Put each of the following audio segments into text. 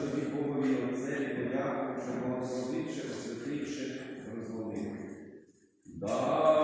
Тобі Богові Отцеві подяку, що благословивши, освятивши, розвалив. Дав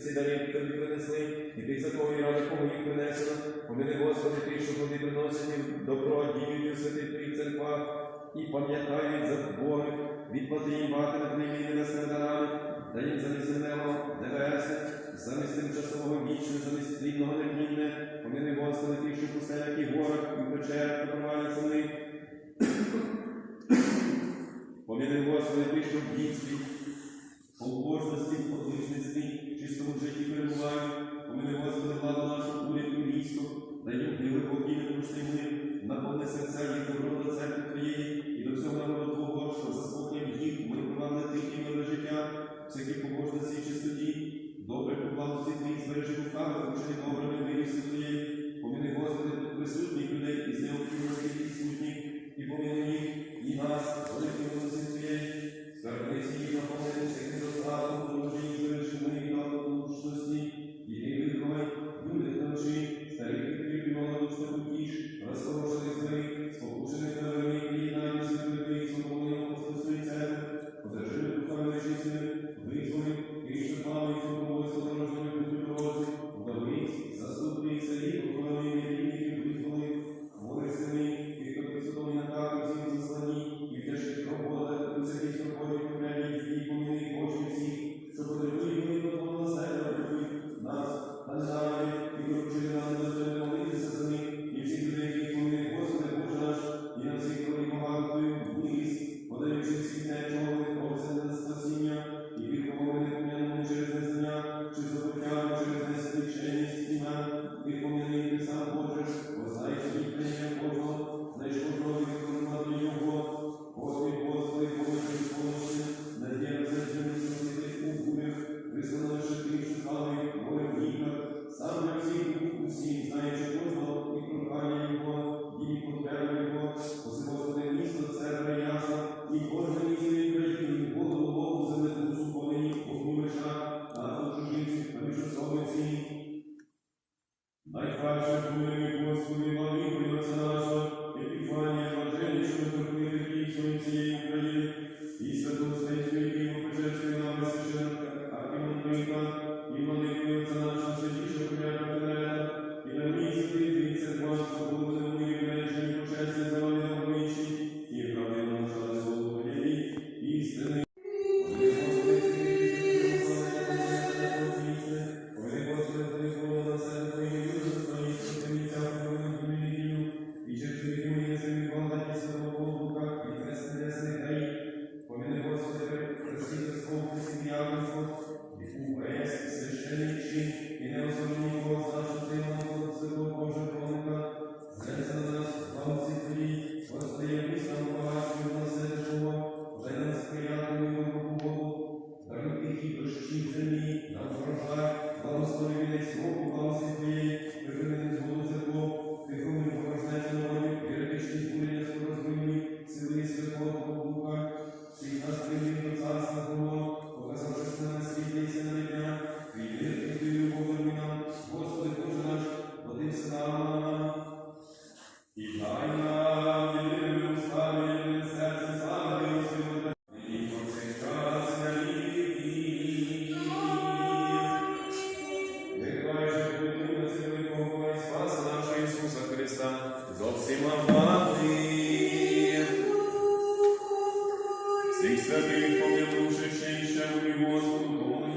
ці дари тобі принесли, і тих, за кого і їх принесено. Поміни Господи, тих, що вони приносять добро, діють у святих твоїх церквах, і пам'ятають за Бога, відплати їм багато над ними і небесними дарами, дай їм замість земного небесне, замість тимчасового вічне, замість плідного неплідне, поміни Господи, тих, що в пустелях і горах, і в печерах покриваються в них. Поміни Господи, тих, що в дітстві, побожності, подличності, чистому житті перебувають. Поміни Господи, владу нашу, уряд і військо, дай їм гніви покійне пустий мир, наповни серця їх добро до церкви Твоєї і до всього народу Твого, що за спокоєм їх ми привабли тих і миле життя, всякій побожності і чистоті, добре по благості Твоїх збережи руками, учені добрими вирісі Твоєї. Поміни Господи, присутніх людей із необхідності і сутніх, і поміни їх, і нас, милості Твоєї. Скарбниці їх наповнені Сей святий помилуйши ще й ще Господу,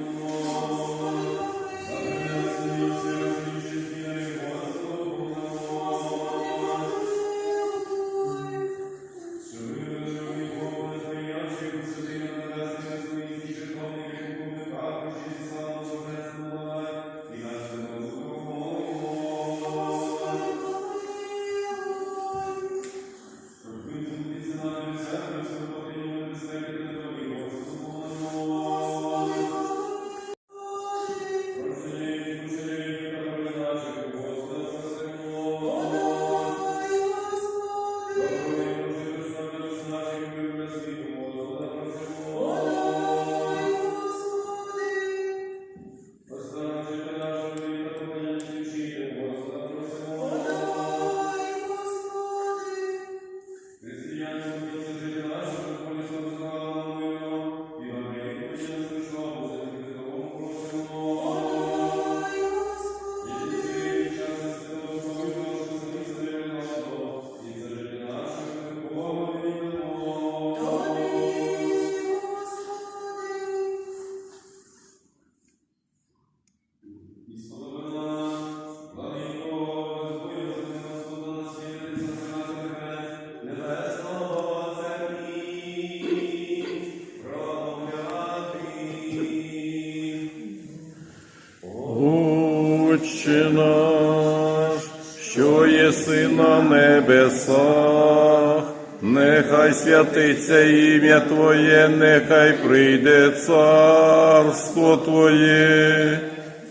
Отче наш, що єси на небесах, нехай святиться ім'я Твоє, нехай прийде царство Твоє,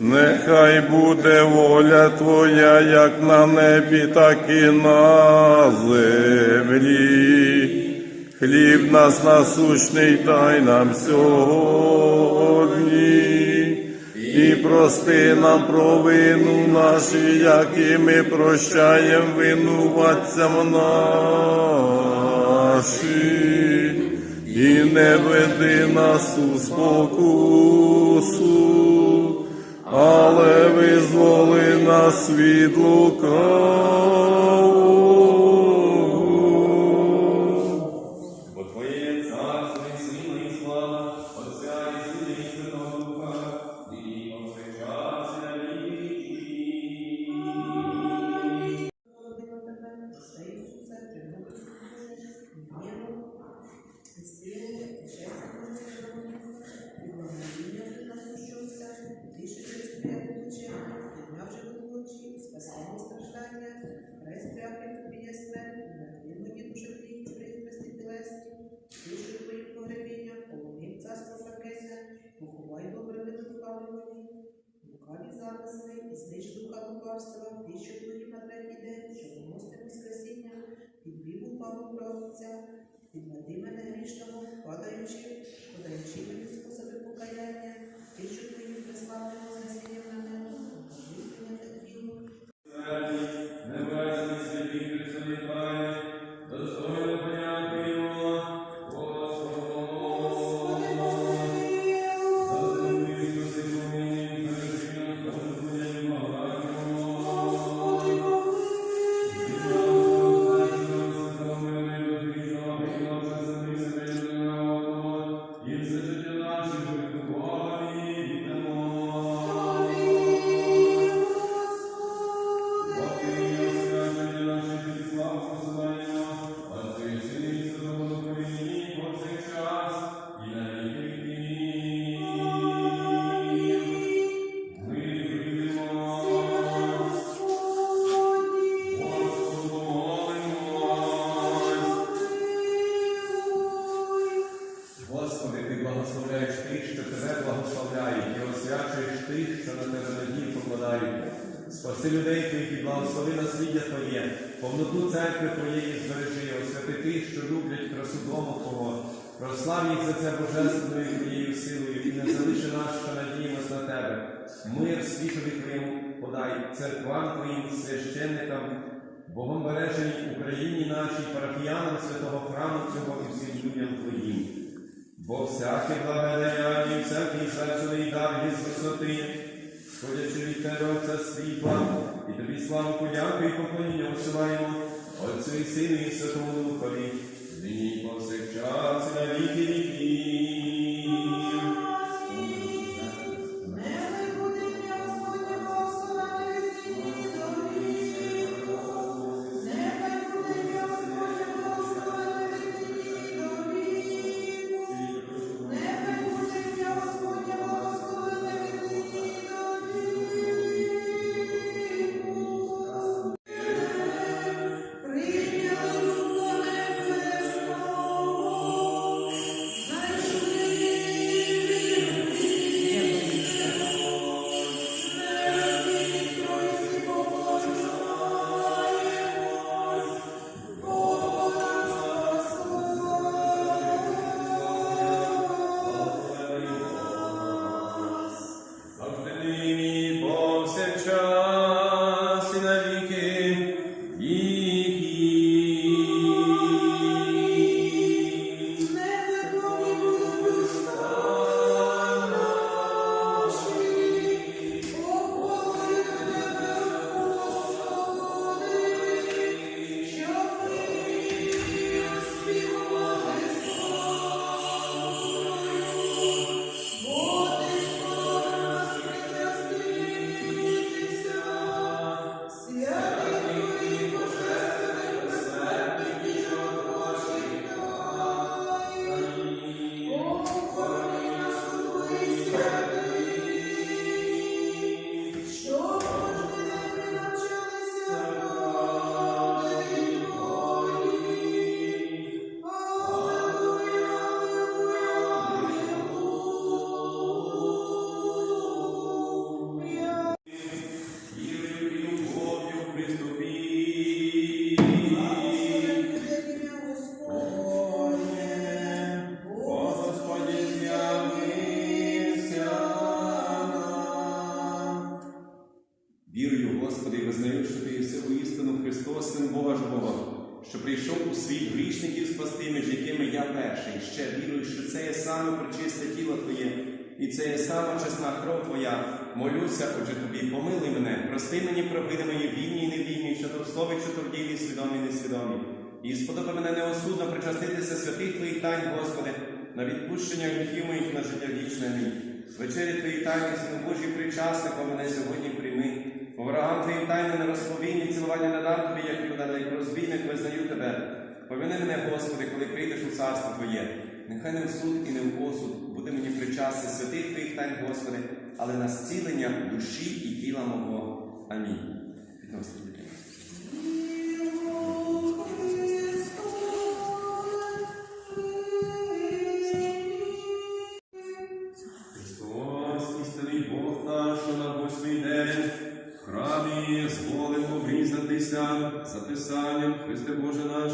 нехай буде воля Твоя, як на небі, так і на землі. Хліб нас насущний дай нам сьогодні і прости нам провину нашу, як і ми прощаємо винуватцям наші, і не веди нас у спокусу, але визволи нас від лука. що творів на третій день, що помостив Воскресіння, підбів упав у правця, підведи мене грішного, падаючи, подаючи мені способи покаяння, ти, що твоїм приславним Воскресінням парафіянам святого храму цього і всім людям Твоїм. Бо всяке благодаря і всякий звершений дар із висоти, сходячи від тебе Отця світла, і тобі славу подяку і поклоніння осилаємо Отцю і Сину і Святому Духові, нині і повсякчас і на віки віків. Господи, визнаю, що Ти єси істину Христос, Син Бога живого, що прийшов у світ грішників спасти, між якими я перший. Ще вірую, що це є саме причисте тіло Твоє, і це є сама чесна кров Твоя. Молюся, отже тобі, помилуй мене, прости мені провини мої вільні і невільні, що слові, що в свідомі і несвідомі. І сподоби мене неосудно причаститися святих Твоїх тайн, Господи, на відпущення гріхів моїх на життя вічне. Амінь. Вечері Твої тайни, Сину Божий причасником мене сьогодні прийми. По ворогам Твоїм тайни не розповінні, цілування не дам Тобі, як Юда, як розбійник визнаю Тебе. Повини мене, Господи, коли прийдеш у царство Твоє. Нехай не в суд і не в осуд буде мені причасти святих Твоїх тайн, Господи, але на зцілення душі і тіла мого. Амінь. За Писанням, Христе Боже наш,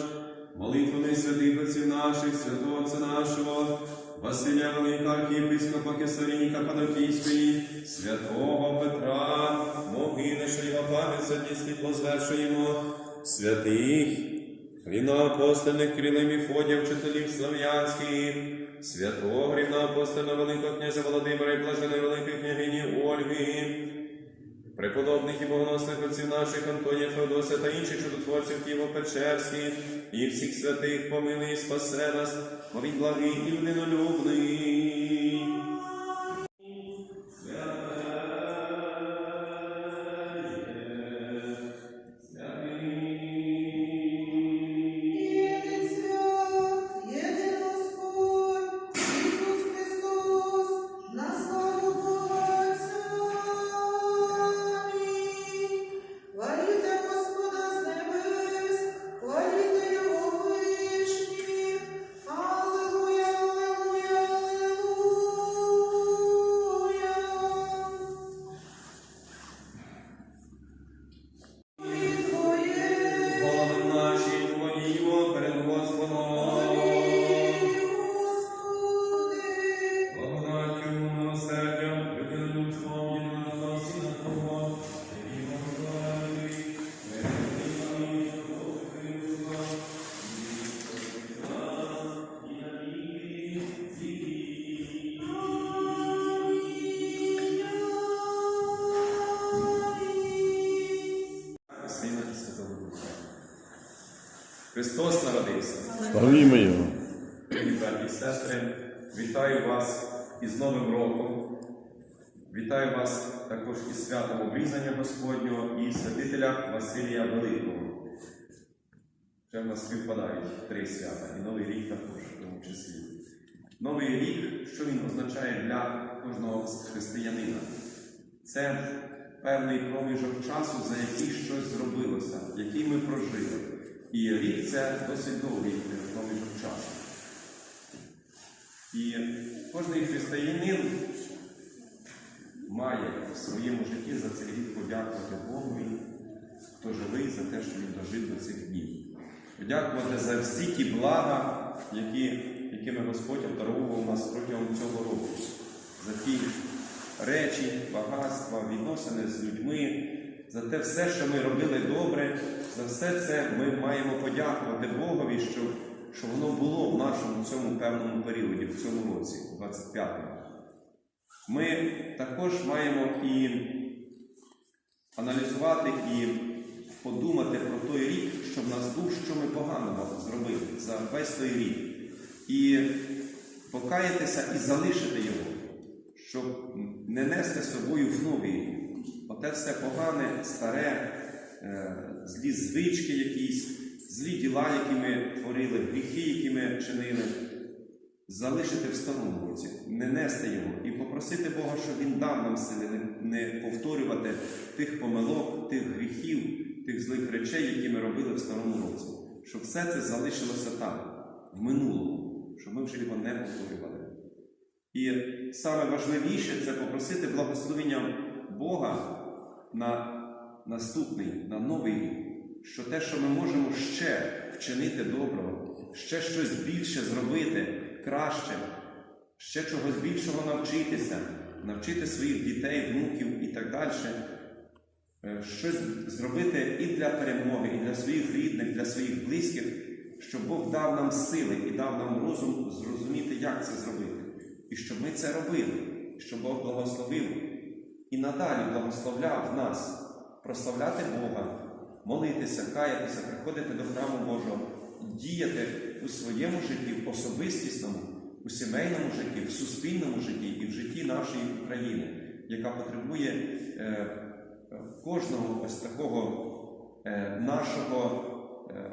молитвами святих отців наших, святого Отця нашого, Василя Велика, архієпископа Кесарініка Панокійської, святого Петра, його пам'ять світло звершуємо, святих, рівноапостольних крилим і фодів, вчителів слав'янських, святого рівноапостольного Великого князя Володимира і блаженої Великої княгині Ольги, преподобних і богоносних отців наших Антонія Феодосія та інших чудотворців Києво Печерських, і всіх святих помилуй спасе нас, мовіть благий і людинолюбний. Славімо Його. Дорогі браті і сестри, вітаю вас із Новим роком. Вітаю вас також із святом обрізання Господнього і святителя Василія Великого. Вже в нас співпадають три свята, і Новий рік також в тому числі. Новий рік, що він означає для кожного християнина? Це певний проміжок часу, за який щось зробилося, який ми прожили. І рік це досить довгий проміжок часу. І кожен християнин має в своєму житті за цей рік подякувати Богу, хто живий за те, що він дожив до цих днів. Подякувати за всі ті блага, які, якими Господь обдарував нас протягом цього року, за ті речі, багатства, відносини з людьми, за те все, що ми робили добре, за все це ми маємо подякувати Богові, що, що воно було в нашому цьому певному періоді, в цьому році, 25-му. Ми також маємо і аналізувати і подумати про той рік, що в нас був, що ми поганого зробили за весь той рік. І покаятися і залишити його, щоб не нести з собою в новий рік. Оте все погане, старе, е, злі звички якісь, злі діла, які ми творили, гріхи, які ми чинили, залишити в старому році, не нести його і попросити Бога, щоб Він дав нам сили не, повторювати тих помилок, тих гріхів, тих злих речей, які ми робили в старому році. Щоб все це залишилося там, в минулому, щоб ми вже його не повторювали. І саме важливіше це попросити благословення Бога на наступний, на новий рік, що те, що ми можемо ще вчинити доброго, ще щось більше зробити, краще, ще чогось більшого навчитися, навчити своїх дітей, внуків і так далі, е, щось зробити і для перемоги, і для своїх рідних, для своїх близьких, щоб Бог дав нам сили і дав нам розум зрозуміти, як це зробити. І щоб ми це робили, щоб Бог благословив і надалі благословляв нас прославляти Бога, молитися, каятися, приходити до храму Божого, діяти у своєму житті, в особистісному, у сімейному житті, в суспільному житті і в житті нашої України, яка потребує е, кожного ось такого е, нашого е,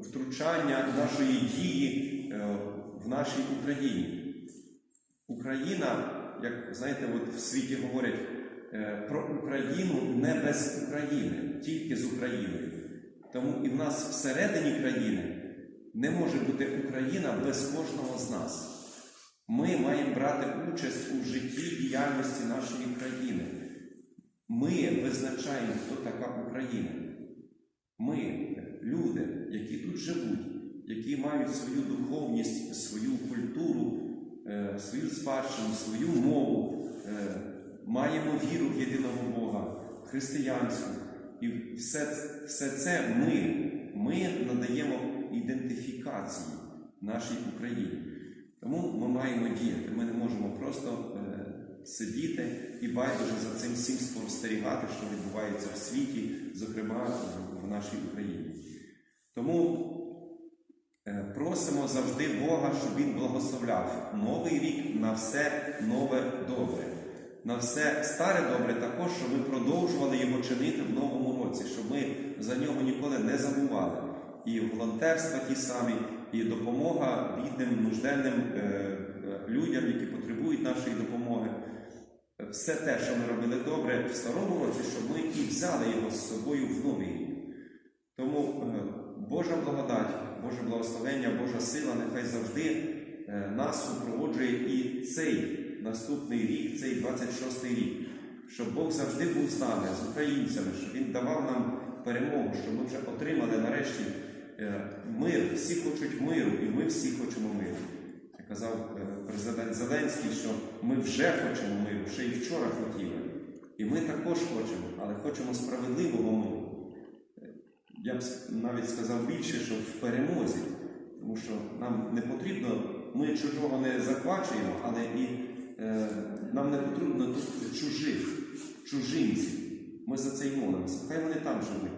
втручання, нашої дії е, в нашій Україні. Україна, як знаєте, от в світі говорять е, про Україну не без України, тільки з Україною. Тому і в нас всередині країни не може бути Україна без кожного з нас. Ми маємо брати участь у житті діяльності нашої країни. Ми визначаємо, хто така Україна. Ми, люди, які тут живуть, які мають свою духовність, свою культуру, свою спадщину, свою мову, е, маємо віру в єдиного Бога, християнську. І все, все це ми, ми надаємо ідентифікації нашій Україні. Тому ми маємо діяти. Ми не можемо просто е, сидіти і байдуже за цим всім спостерігати, що відбувається в світі, зокрема в- нашій Україні. Тому Е, Просимо завжди Бога, щоб Він благословляв новий рік на все нове добре, на все старе добре також, щоб ми продовжували його чинити в новому році, щоб ми за нього ніколи не забували. І волонтерства ті самі, і допомога бідним, нужденним е, е, людям, які потребують нашої допомоги. Е, Все те, що ми робили добре в старому році, щоб ми і взяли його з собою в новий рік. Тому е, Божа благодать, Боже благословення, Божа сила нехай завжди е, нас супроводжує і цей наступний рік, цей 26-й рік, щоб Бог завжди був з нами, з українцями, щоб Він давав нам перемогу, щоб ми вже отримали нарешті е, мир. Всі хочуть миру, і ми всі хочемо миру. Як казав е, президент Зеленський, що ми вже хочемо миру, ще й вчора хотіли. І ми також хочемо, але хочемо справедливого миру я б навіть сказав більше, що в перемозі, тому що нам не потрібно, ми чужого не захвачуємо, але і е, нам не потрібно тут чужих, чужинців. Ми за це й молимося. Хай вони там живуть.